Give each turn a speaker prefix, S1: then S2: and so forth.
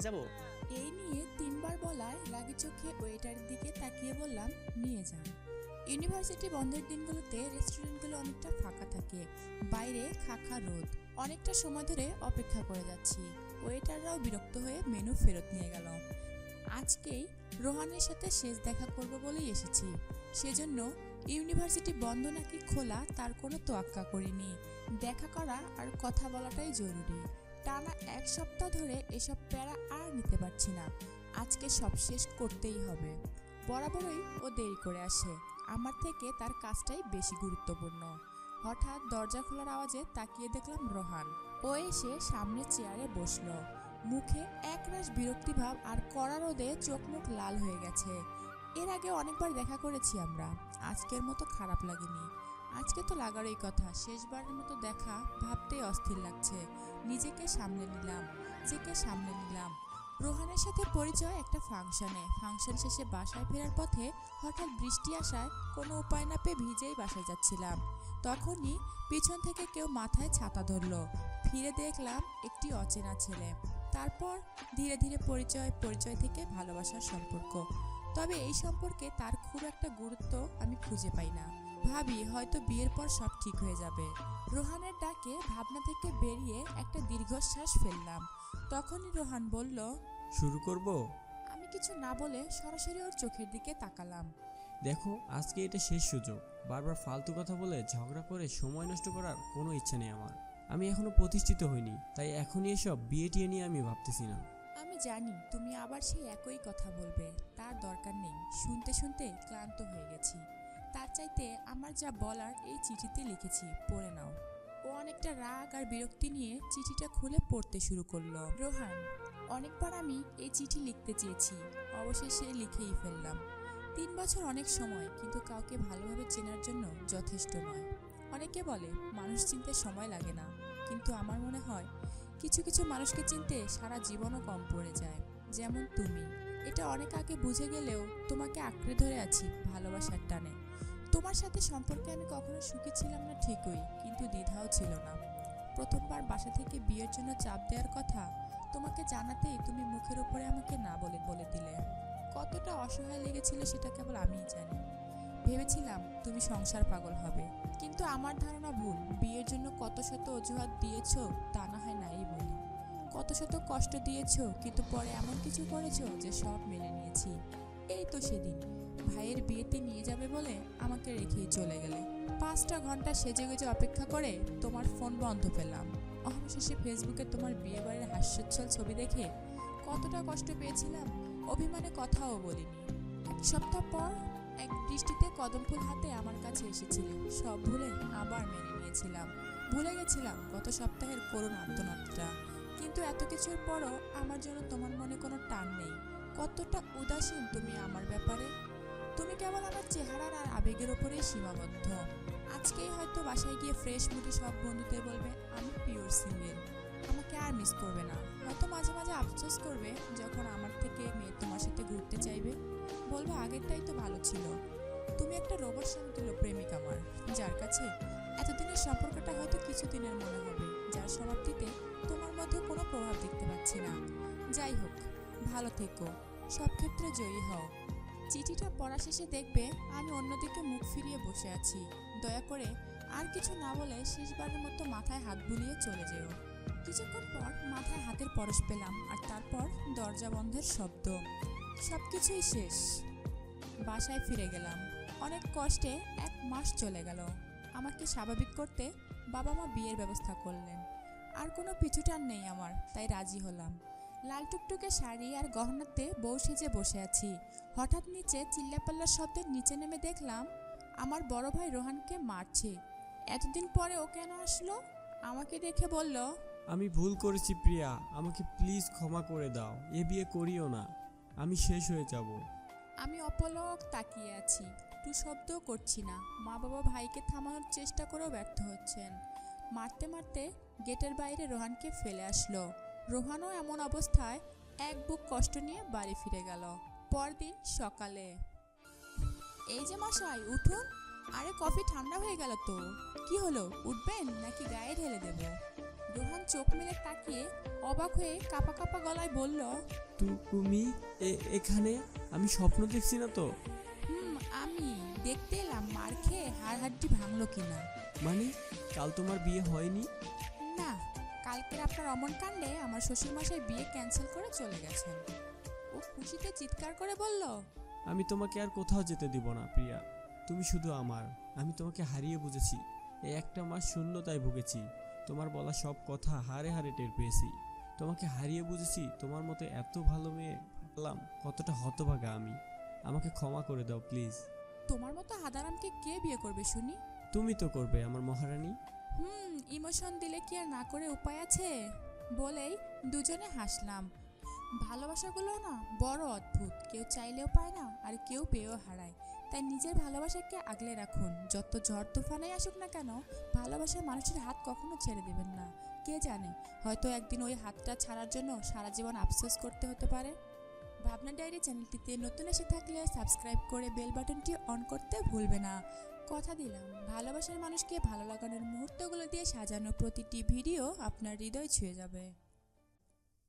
S1: যাব?
S2: এই নিয়ে তিনবার বলায় রাগি চোখে ওয়েটারের দিকে তাকিয়ে বললাম, নিয়ে যান। ইউনিভার্সিটি বন্ধের দিনগুলোতে রেস্টুরেন্টগুলো অনেকটা ফাঁকা থাকে, বাইরে খাখা রোদ। অনেকটা সময় ধরে অপেক্ষা করে যাচ্ছি। ওয়েটাররাও বিরক্ত হয়ে মেনু ফেরত নিয়ে গেল। আজকেই রোহানের সাথে শেষ দেখা করব বলেই এসেছি। সেজন্য ইউনিভার্সিটি বন্ধ নাকি খোলা তার কোনো তোয়াক্কা করিনি। দেখা করা আর কথা বলাটাই জরুরি। টানা এক সপ্তাহ ধরে এসব প্যারা আর নিতে পারছি না। আজকে সব শেষ করতেই হবে। বরাবরই ও দেরি করে আসে। আমার থেকে তার কাজটাই বেশি গুরুত্বপূর্ণ। হঠাৎ দরজা খোলার আওয়াজে তাকিয়ে দেখলাম রোহান। ও এসে সামনে চেয়ারে বসল। মুখে একরাশ বিরক্তিভাব আর কড়া রোদে চোখ মুখ লাল হয়ে গেছে। এর আগে অনেকবার দেখা করেছি আমরা। আজকের মতো খারাপ লাগেনি। আজকে তো লাগারই কথা, শেষবারের মতো দেখা ভাবতেই অস্থির লাগছে। নিজেকে সামলে নিলাম, নিজেকে সামলে নিলাম। রোহানের সাথে পরিচয় একটা ফাংশনে। ফাংশন শেষে বাসায় ফেরার পথে হঠাৎ বৃষ্টি আসায় কোনো উপায় না পেয়ে ভিজেই বাসায় যাচ্ছিলাম। তখনই পিছন থেকে কেউ মাথায় ছাতা ধরলো। ফিরে দেখলাম একটি অচেনা ছেলে। তারপর ধীরে ধীরে পরিচয় পরিচয় থেকে ভালোবাসার সম্পর্ক। তবে এই সম্পর্কে তার খুব একটা গুরুত্ব আমি খুঁজে পাই না। ভাবি হয়তো বিয়ের পর সব ঠিক হয়ে যাবে। রোহানের ডাকে ভাবনা থেকে বেরিয়ে একটা দীর্ঘশ্বাস ফেললাম। তখনই রোহান বলল
S3: শুরু করব?
S2: আমি কিছু না বলে সরাসরি ওর চোখের দিকে তাকালাম।
S3: দেখো আজকে এটা শেষ সুযোগ। বারবার ফালতু কথা বলে ঝগড়া করে সময় নষ্ট করার কোনো ইচ্ছা নেই আমার। আমি এখনও প্রতিষ্ঠিত হইনি তাই এখনই এসব বিয়ে টিয়ে নিয়ে আমি ভাবতেছি না।
S2: আমি জানি তুমি আবার সেই একই কথা বলবে তার দরকার নেই। শুনতে শুনতে ক্লান্ত হয়ে গেছি। তার চাইতে আমার যা বলার এই চিঠিতে লিখেছি, পড়ে নাও। ও অনেকটা রাগ আর বিরক্তি নিয়ে চিঠিটা খুলে পড়তে শুরু করল। রোহান, অনেকবার আমি এই চিঠি লিখতে চেয়েছি, অবশেষে লিখেই ফেললাম। তিন বছর অনেক সময়, কিন্তু কাউকে ভালোভাবে চেনার জন্য যথেষ্ট নয়। অনেকে বলে, মানুষ চিনতে সময় লাগে না। কিন্তু আমার মনে হয়, কিছু কিছু মানুষকে চিনতে সারা জীবনও কম পড়ে যায়, যেমন তুমি। এটা অনেক আগে বুঝে গেলেও তোমাকে আঁকড়ে ধরে আছি ভালোবাসার টানে। তোমার সাথে সম্পর্কে আমি কখনো সুখী ছিলাম না ঠিকই, কিন্তু দ্বিধাও ছিল না। প্রথমবার বাসা থেকে বিয়ের জন্য চাপ দেওয়ার কথা তোমাকে জানাতেই তুমি মুখের উপরে আমাকে না বলে বলে দিলে। কতটা অসহায় লেগেছিল সেটা কেবল আমিই জানি। ভেবেছিলাম তুমি সংসার পাগল হবে, কিন্তু আমার ধারণা ভুল। বিয়ের জন্য কত শত অজুহাত দিয়েছ তা না হয় নাই বলি। কত শত কষ্ট দিয়েছ, কিন্তু পরে এমন কিছু করেছ যে সব মেনে নিয়েছি। এই তো সেদিন। ভাইয়ের বিয়েতে নিয়ে যাবে বলে আমাকে রেখেই চলে গেলে। পাঁচটা ঘণ্টা সেজে গুজে অপেক্ষা করে তোমার ফোন বন্ধ পেলাম। অবশেষে ফেসবুকে তোমার বিয়ে বাড়ির হাস্যোচ্ছল ছবি দেখে কতটা কষ্ট পেয়েছিলাম অভিমানে কথাও বলিনি। এক সপ্তাহ পর এক বৃষ্টিতে কদম ফুল হাতে আমার কাছে এসেছিলে। সব ভুলে আবার মেনে নিয়েছিলাম। ভুলে গেছিলাম গত সপ্তাহের করুণ আর্তনাদটা। কিন্তু এত কিছুর পরও আমার জন্য তোমার মনে কোনো টান নেই। কতটা উদাসীন তুমি আমার ব্যাপারে। তুমি কেবল আমার চেহারার আর আবেগের ওপরেই সীমাবদ্ধ। আজকেই হয়তো বাসায় গিয়ে ফ্রেশ মুডে সব বন্ধুদের বলবে, আমি পিওর সিঙ্গেল আমাকে আর মিস করবে না। হয়তো মাঝে মাঝে আফসোস করবে যখন আমার থেকে মেয়ে তোমার সাথে ঘুরতে চাইবে। বলবে, আগেরটাই তো ভালো ছিল। তুমি একটা রোবট সমতুল্য প্রেমিক আমার, যার কাছে এতদিনের সম্পর্কটা হয়তো কিছুদিনের মনে হবে, যার সমাপ্তিতে তোমার মধ্যে কোনো প্রভাব দেখতে পাচ্ছি না। যাই হোক, ভালো থেকো। সব ক্ষেত্রে জয়ী হও। চিঠিটা পড়া শেষে দেখবে আমি অন্যদিকে মুখ ফিরিয়ে বসে আছি। দয়া করে আর কিছু না বলে শেষবারের মতো মাথায় হাত বুলিয়ে চলে যেও। কিছুক্ষণ পর মাথায় হাতের পরশ পেলাম আর তারপর দরজা বন্ধের শব্দ। সব কিছুই শেষ। বাসায় ফিরে গেলাম। অনেক কষ্টে এক মাস চলে গেল। আমাকে স্বাভাবিক করতে বাবা মা বিয়ের ব্যবস্থা করলেন। আর কোনো পিছুটান নেই আমার, তাই রাজি হলাম। লাল টুকটুকে শাড়ি আর গহনাতে বউ সেজে বসে আছি। হঠাৎ নিচে চিল্লাপাল্লার শব্দের নিচে নেমে দেখলাম আমার বড় ভাই রোহানকে মারছে। এতদিন পরে ও কেন আসলো? আমাকে দেখে বলল
S3: আমি ভুল করেছি প্রিয়া আমাকে প্লিজ ক্ষমা করে দাও এ বিয়ে করিও না আমি শেষ হয়ে যাব।
S2: আমি অপলক তাকিয়ে আছি টু শব্দও করছি না। মা বাবা ভাইকে থামানোর চেষ্টা করেও ব্যর্থ হচ্ছেন। মারতে মারতে গেটের বাইরে রোহানকে ফেলে আসলো। রোহানও এমন অবস্থায় এক বুক কষ্ট নিয়ে বাড়ি ফিরে গেল। পরদিন সকালে। এই যে মশাই উঠুন। আরে কফি ঠান্ডা হয়ে গেল তো। কি হলো? উঠবেন নাকি গায়ে ঢেলে দেব? রোহান চোখ মেলে তাকিয়ে অবাক হয়ে কাপা কাপা গলায় বলল
S3: তুমি এখানে? আমি স্বপ্ন দেখছি না তো।
S2: হুম আমি দেখতে এলাম মার খেয়ে হাড় হাড্ডি ভাঙলো কিনা।
S3: মানে কাল তোমার বিয়ে হয়নি?
S2: আপনার অমন কাণ্ডে আমার শ্বশুরমশাই বিয়ে ক্যান্সেল করে চলে গেছেন। ও খুশিতে চিৎকার করে বলল
S3: আমি তোমাকে আর কোথাও যেতে দিব না প্রিয়া। তুমি শুধু আমার। আমি তোমাকে হারিয়ে বুঝেছি। এই একটা মাস শূন্যতায় ভুগেছি। তোমার বলা সব কথা হারে হারে টের পেয়েছি। তোমাকে হারিয়ে বুঝেছি তোমার মতো এত ভালো মেয়ে পেলাম কতটা হতভাগা আমি। আমাকে ক্ষমা করে দাও প্লিজ।
S2: তোমার মতো হাদারামকে কে বিয়ে করবে শুনি?
S3: তুমি তো করবে আমার মহারানী।
S2: হুম, ইমোশন দিলে কি আর না করে উপায় আছে? বলেই দুজনে হাসলাম। ভালোবাসাগুলো না বড় অদ্ভুত। কেউ চাইলেও পায় না আর কেউ পেয়েও হারায়। তাই নিজের ভালোবাসাকে আগলে রাখুন। যত ঝড় তুফানেই আসুক না কেন, ভালোবাসার মানুষের হাত কখনো ছেড়ে দেবেন না। কে জানে, হয়তো একদিন ওই হাতটা ছাড়ার জন্য সারা জীবন আফসোস করতে হতে পারে। ভাবনা ডায়েরি চ্যানেলটিতে নতুন এসে থাকলে সাবস্ক্রাইব করে বেল বাটনটি অন করতে ভুলবে না। কথা দিলাম। ভালোবাসার মানুষকে ভালো লাগানোর মুহূর্তগুলো দিয়ে সাজানো প্রতিটি ভিডিও আপনার হৃদয় ছুঁয়ে যাবে।